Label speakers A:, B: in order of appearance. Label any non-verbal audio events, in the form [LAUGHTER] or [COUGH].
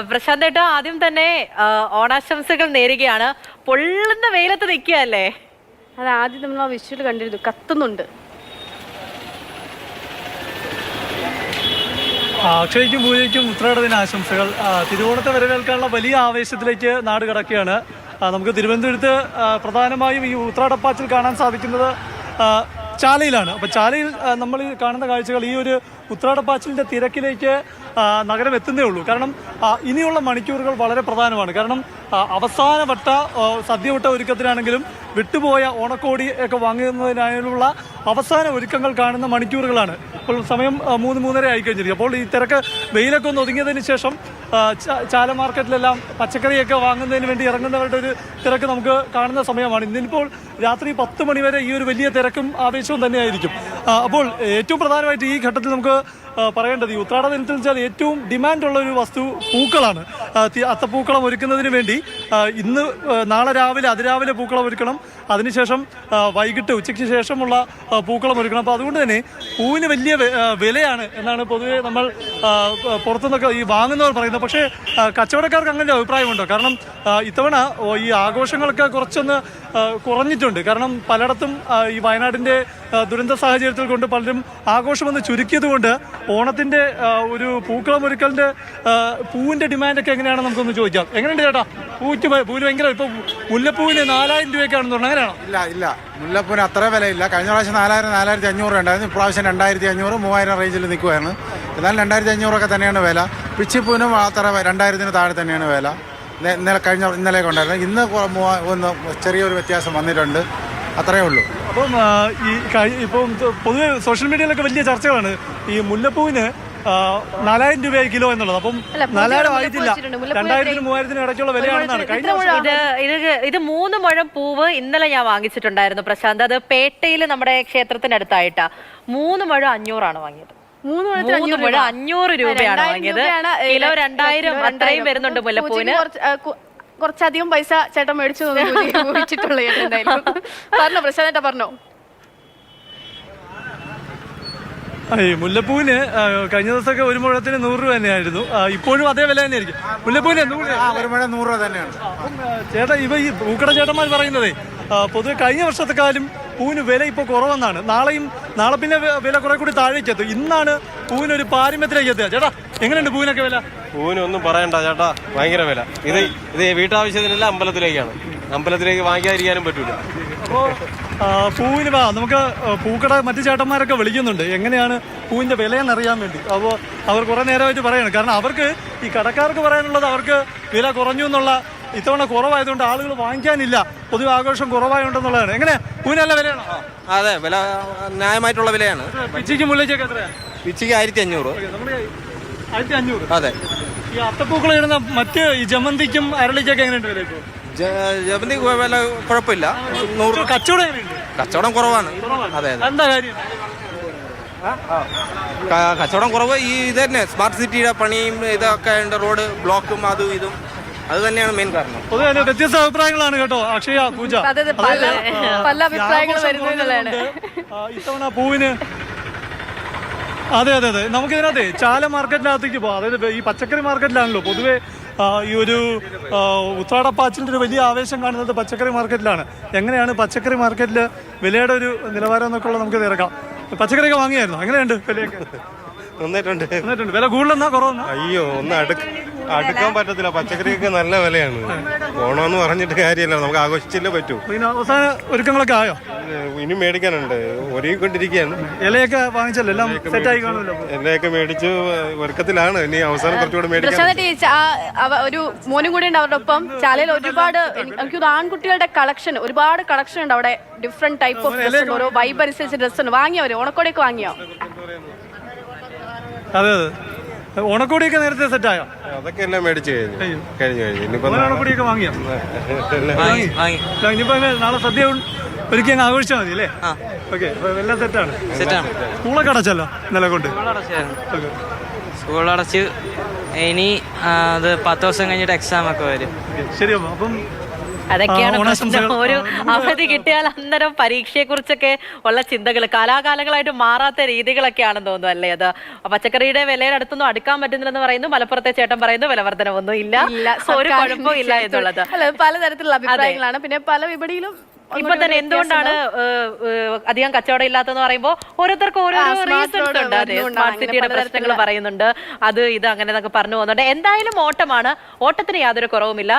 A: പ്രശാന്ത് ഏട്ടാ ആദ്യം തന്നെ ഓണാശംസകൾ നേരുകയാണ്. പൊള്ളുന്ന വെയിലത്ത് നിൽക്കുകയല്ലേ?
B: അത് ആദ്യം നമ്മൾ ആ വിഷ്വൽ കണ്ടിരുന്നു കത്തുന്നുണ്ട്.
C: ആ, അക്ഷയ്ക്കും പൂജയ്ക്കും ഉത്രാടദിന ആശംസകൾ ആ, തിരുവോണത്തെ വരവേൽക്കാനുള്ള വലിയ ആവേശത്തിലേക്ക് നാട് കടക്കുകയാണ്. നമുക്ക് തിരുവനന്തപുരത്ത് പ്രധാനമായും ഈ ഉത്രാടപ്പാച്ചിൽ കാണാൻ സാധിക്കുന്നത് ചാലയിലാണ്. അപ്പോൾ ചാലയിൽ നമ്മൾ കാണുന്ന കാഴ്ചകൾ ഈ ഒരു ഉത്രാടപ്പാച്ചിലിന്റെ തിരക്കിലേക്ക് നഗരം എത്തുന്നേ ഉള്ളൂ. കാരണം ഇനിയുള്ള മണിക്കൂറുകൾ വളരെ പ്രധാനമാണ്. കാരണം അവസാനവട്ട സദ്യവട്ട ഒരുക്കത്തിനാണെങ്കിലും വിട്ടുപോയ ഓണക്കോടി ഒക്കെ വാങ്ങുന്നതിനായുള്ള അവസാന ഒരുക്കങ്ങൾ കാണുന്ന മണിക്കൂറുകളാണ്. ഇപ്പോൾ സമയം മൂന്ന് മൂന്നര ആയി കഴിഞ്ഞിരിക്കും അപ്പോൾ ഈ തിരക്ക് വെയിലൊക്കെ ഒന്ന് ഒതുങ്ങിയതിന് ശേഷം ചാല മാർക്കറ്റിലെല്ലാം പച്ചക്കറിയൊക്കെ വാങ്ങുന്നതിന് വേണ്ടി ഇറങ്ങുന്നവരുടെ ഒരു തിരക്ക് നമുക്ക് കാണുന്ന സമയമാണ്. ഇന്നിപ്പോൾ രാത്രി പത്ത് മണിവരെ ഈ ഒരു വലിയ തിരക്കും ആവേശവും തന്നെയായിരിക്കും. അപ്പോൾ ഏറ്റവും പ്രധാനമായിട്ട് ഈ ഘട്ടത്തിൽ നമുക്ക് പറയേണ്ടത് ഈ ഉത്രാട ദിനത്തിൽ വെച്ചാൽ ഏറ്റവും ഡിമാൻഡുള്ള ഒരു വസ്തു പൂക്കളാണ്. അത്തപ്പൂക്കളം ഒരുക്കുന്നതിന് വേണ്ടി ഇന്ന് നാളെ രാവിലെ അതിരാവിലെ പൂക്കളം ഒരുക്കണം. അതിനുശേഷം വൈകിട്ട് ഉച്ചയ്ക്ക് ശേഷമുള്ള പൂക്കളം ഒരുക്കണം. അപ്പോൾ അതുകൊണ്ട് തന്നെ പൂവിന് വലിയ വിലയാണ് എന്നാണ് പൊതുവെ നമ്മൾ പുറത്തുനിന്നൊക്കെ ഈ വാങ്ങുന്നവർ പറയുന്നത്. പക്ഷേ കച്ചവടക്കാർക്ക് അങ്ങനെ അഭിപ്രായമുണ്ടോ? കാരണം ഇത്തവണ ഈ ആഘോഷങ്ങളൊക്കെ കുറച്ചൊന്ന് കുറഞ്ഞിട്ടുണ്ട്. കാരണം പലയിടത്തും ഈ വയനാടിന്റെ ദുരന്ത സാഹചര്യത്തിൽ കൊണ്ട് പലരും ആഘോഷമൊന്ന് ചുരുക്കിയത് കൊണ്ട് ഓണത്തിന്റെ ഒരു പൂക്കളം ഒരുക്കലിന്റെ പൂവിന്റെ ഡിമാൻഡ് ഒക്കെ എങ്ങനെയാണെന്ന് നമുക്കൊന്ന് ചോദിക്കാം. എങ്ങനെയുണ്ട് ചേട്ടാ? ഭ- പൂവിന് ഭയങ്കര ഇപ്പോൾ മുല്ലപ്പൂവിന് നാലായിരം രൂപയൊക്കെയാണെന്ന് തോന്നുന്നു. അങ്ങനെയാണോ?
D: ഇല്ല ഇല്ല. മുല്ലപ്പൂവിന് അത്ര വിലയില്ല. കഴിഞ്ഞ പ്രാവശ്യം നാലായിരം നാലായിരത്തി അഞ്ഞൂറ് ഉണ്ടായിരുന്നു. ഇപ്രാവശ്യം രണ്ടായിരത്തി അഞ്ഞൂറ് മൂവായിരം റേഞ്ചിൽ നിൽക്കുമായിരുന്നു എന്നാലും രണ്ടായിരത്തി അഞ്ഞൂറൊക്കെ തന്നെയാണ് വില. പിച്ചിപ്പൂവിനും അത്ര രണ്ടായിരത്തിന് താഴെ തന്നെയാണ് വില. ഇന്ന- ഇന്നലെ കഴിഞ്ഞ ഇന്നലെയൊക്കെ ഉണ്ടായിരുന്നു. ഇന്ന് ഒന്ന് ചെറിയൊരു വ്യത്യാസം വന്നിട്ടുണ്ട്. അത്രയേ ഉള്ളൂ.
C: അപ്പം ഈ ഇപ്പം പൊതുവെ സോഷ്യൽ മീഡിയയിലൊക്കെ വലിയ ചർച്ചകളാണ്. ഈ മുല്ലപ്പൂവിന് നാലായിരം രൂപ കിലോ എന്നുള്ളത്. അപ്പം നാലായിരം ആയിട്ടില്ല. രണ്ടായിരത്തിനും മൂവായിരത്തിനും ഇടയ്ക്കുള്ള വിലയാണെന്നാണ്.
A: ഇത് ഇത് മൂന്ന് മുഴം പൂവ് ഇന്നലെ ഞാൻ വാങ്ങിച്ചിട്ടുണ്ടായിരുന്നു പ്രശാന്ത്. അത് പേട്ടയിൽ നമ്മുടെ ക്ഷേത്രത്തിനടുത്തായിട്ടാ. മൂന്ന് മുഴം അഞ്ഞൂറാണ് വാങ്ങിയത്.
B: മൂന്ന് അഞ്ഞൂറ്
A: മുഴം
B: രൂപ.
A: അഞ്ഞൂറ് രൂപയാണ് വാങ്ങിയത്. കിലോ രണ്ടായിരം അത്രയും വരുന്നുണ്ട് മുല്ലപ്പൂവിന്.
B: കുറച്ചധികം പൈസ ചേട്ടൻ മേടിച്ചു ചോദിച്ചിട്ടുള്ള [LAUGHS] എന്തായാലും. പറഞ്ഞോ പ്രശാന്തേട്ടാ പറഞ്ഞോ.
C: ഈ മുല്ലപ്പൂവിന് കഴിഞ്ഞ ദിവസമൊക്കെ ഒരു മുഴത്തിന് നൂറ് രൂപ തന്നെയായിരുന്നു. ഇപ്പോഴും അതേ വില തന്നെയായിരിക്കും. മുല്ലപ്പൂവിന്
D: ഒരു മഴ നൂറ് രൂപ തന്നെയാണ്.
C: ചേട്ടാ ഇവ ഈ പൂക്കട ചേട്ടന്മാർ പറയുന്നതേ പൊതുവെ കഴിഞ്ഞ വർഷത്തെക്കാളും പൂവിന് വില ഇപ്പോൾ കുറവെന്നാണ്. നാളെയും നാളെ പിന്നെ വില കുറെ കൂടി താഴേക്ക് എത്തും. ഇന്നാണ് പൂവിന് ഒരു പാരമ്യത്തിലേക്ക് എത്തുക. ചേട്ടാ എങ്ങനെയുണ്ട് പൂവിനൊക്കെ വില?
E: പൂവിനൊന്നും പറയണ്ട ചേട്ടാ. ഭയങ്കര വില. ഇത് ഇത് വീട്ടാവശ്യത്തിനല്ല അമ്പലത്തിലേക്കാണ്. അമ്പലത്തിലേക്ക് വാങ്ങിക്കാതിരിക്കാനും പറ്റൂല.
C: അപ്പോൾ പൂവിന് വാ നമുക്ക് പൂക്കട മറ്റു ചേട്ടന്മാരൊക്കെ വിളിക്കുന്നുണ്ട്. എങ്ങനെയാണ് പൂവിന്റെ വിലയെന്നറിയാൻ വേണ്ടി. അപ്പോൾ അവർ കുറേ നേരമായിട്ട് പറയാണ്. കാരണം അവർക്ക് ഈ കടക്കാർക്ക് പറയാനുള്ളത് അവർക്ക് വില കുറഞ്ഞു എന്നുള്ള ഇത്തവണ കുറവായതുകൊണ്ട് ആളുകൾ വാങ്ങിക്കാനില്ല. പൊതുവെ ആഘോഷം കുറവായതുകൊണ്ടെന്നുള്ളതാണ് എങ്ങനെ? പൂവിന് നല്ല വിലയാണോ?
E: അതെ വില ന്യായമായിട്ടുള്ള വിലയാണ്.
C: പിച്ചിക്ക് മുല്ലയ്ക്കൊക്കെ എത്രയാണ്
E: പിച്ചിക്ക് ആയിരത്തി അഞ്ഞൂറ്
C: ആയിരത്തി അഞ്ഞൂറ്
E: അതെ.
C: ഈ അത്തപ്പൂക്കൾ ഇടുന്ന മറ്റ് ഈ ജമന്തിക്കും അരളിക്കൊക്കെ എങ്ങനെയുണ്ട് വില ഇപ്പോൾ?
E: ജമന്തി വില കുഴപ്പമില്ല. നൂറ്
C: കച്ചവടം എങ്ങനെയുണ്ട്?
E: കച്ചവടം കുറവാണ്. അതെ
C: എന്താ കാര്യം?
E: കച്ചവടം കുറവ് ഈ ഇത് തന്നെ. സ്മാർട്ട് സിറ്റിയുടെ പണിയും ഇതൊക്കെ ഉണ്ട് റോഡ് ബ്ലോക്കും അതും ഇതും അത് തന്നെയാണ് മെയിൻ കാരണം.
C: പൊതുവെ അതിന് വ്യത്യസ്ത അഭിപ്രായങ്ങളാണ് കേട്ടോ അക്ഷയ പൂജ.
B: അതെ, അതെ, പല-
C: അതായത്, ആ,
B: പല അഭിപ്രായങ്ങൾ വരുന്നു എന്നുള്ളതാണ്.
C: ആ, ഇത്തവണ പൂവിന് അതെ അതെ അതെ. നമുക്ക് ഇതിനകത്ത് ചാല മാർക്കറ്റിനകത്തേക്ക് പോകാം അതായത് ഈ പച്ചക്കറി മാർക്കറ്റിലാണല്ലോ പൊതുവെ ആ, ഈ ഒരു ആ, ഒരു വലിയ ആവേശം കാണുന്നത് പച്ചക്കറി മാർക്കറ്റിലാണ്. എങ്ങനെയാണ് പച്ചക്കറി മാർക്കറ്റിൽ വിലയുടെ ഒരു നിലവാരം എന്നൊക്കെ ഉള്ളത് നമുക്ക് തിരക്കാം പച്ചക്കറിയൊക്കെ വാങ്ങിയായിരുന്നു? എങ്ങനെയുണ്ട് വിലയൊക്കെ?
E: നന്നായിട്ടുണ്ട്.
C: എന്നിട്ടുണ്ട് വില കൂടുതലെന്നാ കുറവെന്നാ?
F: അയ്യോ ഒന്ന് അടുക്ക അടുക്കാൻ പറ്റത്തില്ല. പച്ചക്കറിയൊക്കെ നല്ല വിലയാണ്. ഓണമെന്ന് പറഞ്ഞിട്ട് കാര്യമല്ല. നമുക്ക് ആഘോഷിച്ചില്ലേ പറ്റൂ.
C: പിന്നെ അവസാന ഒരുക്കങ്ങളൊക്കെ ആയോ?
F: ഇനി മേടിക്കാനുണ്ട്. ഒരുങ്ങിക്കൊണ്ടിരിക്കുകയാണ്.
C: ഇലയൊക്കെ വാങ്ങിച്ചല്ലോ? എല്ലാം കാണുമല്ലോ
F: ഇലയൊക്കെ മേടിച്ച്. ഒരുക്കത്തിലാണ്. ഇനി അവസാനം കുറച്ചുകൂടെ മേടിക്കാൻ
B: ഒരു മോനും കൂടി ഉണ്ട് അവരുടെ ഒപ്പം. ചാലയിൽ ഒരുപാട് എനിക്ക് ആൺകുട്ടികളുടെ കളക്ഷൻ ഒരുപാട് കളക്ഷൻ ഉണ്ട് അവിടെ. ഡിഫറെന്റ് ടൈപ്പ് ഓഫ് ഡ്രസ് ഉണ്ട് ഓരോ വൈബ് അനുസരിച്ച് ഡ്രസ്സ് ഉണ്ട് വാങ്ങിയവര് ഓണക്കോടിയൊക്കെ വാങ്ങിയോ?
C: അതെ അതെ. ഓണക്കോടിയൊക്കെ നേരത്തെ സെറ്റായോ?
F: അതൊക്കെ എല്ലാം മേടിച്ച് കഴിഞ്ഞു. കഴിഞ്ഞു. കഴിഞ്ഞു ഇനിയിപ്പോ
C: ഓണക്കോടിയൊക്കെ വാങ്ങിയോ? ഇനിയിപ്പോ നാളെ സദ്യ ഒരിക്കൽ ഒരുക്കി അങ്ങ് ആഘോഷിച്ചാൽ മതി അല്ലേ? ഓക്കെ എല്ലാം സെറ്റാണ്.
G: സെറ്റാണ്.
C: സ്കൂളൊക്കെ അടച്ചല്ലോ ഇന്നലെ കൊണ്ട്? Okay.
G: സ്കൂൾ അടച്ച് ഇനി അത് പത്ത് ദിവസം കഴിഞ്ഞിട്ട് എക്സാം ഒക്കെ വരും.
C: ശരി അപ്പം
A: അതൊക്കെയാണ് പ്രശ്നം. ഒരു അവധി കിട്ടിയാൽ അന്നേരം പരീക്ഷയെ കുറിച്ചൊക്കെ ഉള്ള ചിന്തകൾ കാലാകാലങ്ങളായിട്ട് മാറാത്ത രീതികളൊക്കെയാണെന്ന് തോന്നുന്നു അല്ലേ അത്? പച്ചക്കറിയുടെ വിലയുടെ അടുത്തൊന്നും അടുക്കാൻ പറ്റുന്നില്ലെന്ന് പറയുന്നു മലപ്പുറത്തെ ചേട്ടൻ പറയുന്നു വിലവർദ്ധനമൊന്നും ഇല്ല.
B: ഇല്ല
A: ഒരു കുഴപ്പവും ഇല്ല എന്നുള്ളത്.
B: പലതരത്തിലുള്ള അഭിപ്രായങ്ങളാണ്. പിന്നെ പല വിപണിയിലും
A: ഇപ്പൊ തന്നെ എന്തുകൊണ്ടാണ് അധികം കച്ചവടം ഇല്ലാത്തെന്ന് പറയുമ്പോൾ ഓരോരുത്തർക്കും ഓരോ റീസൺസ് ഉണ്ട്. അതെ
B: വരുന്നുകൊണ്ടാണ്
A: സ്മാർട്ട് സിറ്റിയുടെ പ്രശ്നങ്ങൾ പറയുന്നുണ്ട്. അത് ഇത് അങ്ങനെ എന്നൊക്കെ പറഞ്ഞു പോകുന്നുണ്ട്. എന്തായാലും ഓട്ടമാണ്. ഓട്ടത്തിന് യാതൊരു കുറവുമില്ല.